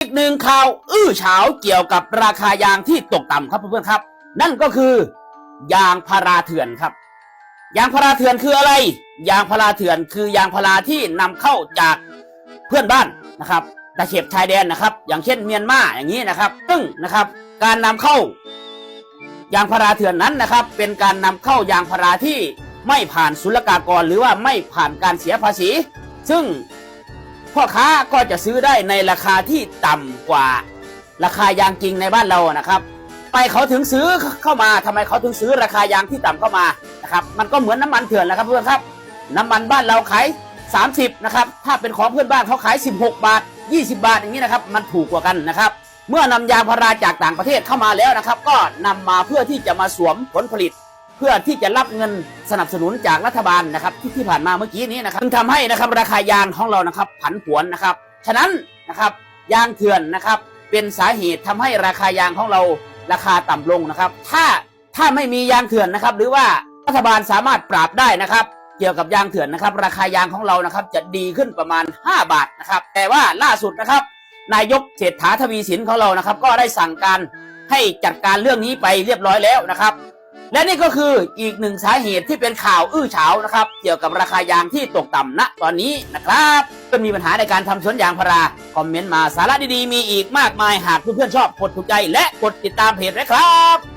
อีกหนึ่งข่าวอื้อเฉาเกี่ยวกับราคายางที่ตกต่ำครับเพื่อนๆครับ นั่นก็คือยางพาราเถื่อนครับ ยางพาราเถื่อนคืออะไร ยางพาราเถื่อนคือยางพาราที่นำเข้าจากเพื่อนบ้านนะครับตะเข็บชายแดนนะครับ อย่างเช่นเมียนมาอย่างนี้นะครับ ซึ่งนะครับการนำเข้ายางพาราเถื่อนนั้นนะครับ เป็นการนำเข้ายางพาราที่ไม่ผ่านศุลกากร หรือว่าไม่ผ่านการเสียภาษี ซึ่ง พ่อค้าก็จะซื้อได้ในราคาที่ต่ำกว่า ราคายางจริงในบ้านเรานะครับไปเขาถึงซื้อเข้ามาทำไมเขาถึงซื้อราคายางที่ต่ำเข้ามานะครับมันก็เหมือนน้ำมันเถื่อนนะครับเพื่อนครับ น้ำมันบ้านเราขาย 30นะครับถ้าเป็นของเพื่อนบ้านเขาขาย 16 บาท 20 บาทอย่างนี้นะครับมันถูกกว่ากันนะครับ เมื่อนำยางพาราจากต่างประเทศเข้ามาแล้วนะครับ ก็นำมาเพื่อที่จะมาสวมผลผลิต เพื่อที่จะรับเงินสนับสนุนจากรัฐบาลนะครับที่ที่ผ่านมาเมื่อกี้นี้นะครับจึงทำให้นะครับราคายางของเรานะครับผันผวนนะครับ ฉะนั้นนะครับยางเถื่อนนะครับเป็นสาเหตุทำให้ราคายางของเราราคาต่ำลงนะครับ ถ้าถ้าไม่มียางเถื่อนนะครับ หรือว่ารัฐบาลสามารถปราบได้นะครับ เกี่ยวกับยางเถื่อนนะครับ ราคายางของเรานะครับจะดีขึ้นประมาณ 5 บาทนะครับ แต่ว่าล่าสุดนะครับ นายกเศรษฐาทวีสินของเรานะครับ ก็ได้สั่งการให้จัดการเรื่องนี้ไปเรียบร้อยแล้วนะครับ และนี่ก็คืออีกหนึ่งสาเหตุที่เป็นข่าวอื้อฉาวนะครับ เกี่ยวกับราคายางที่ตกต่ำณตอนนี้นะครับก็มีปัญหาในการทำสวนยางพาราคอมเมนต์มาสาระดีๆมีอีกมากมายหากเพื่อนๆชอบกดถูกใจและกดติดตามเพจนะครับ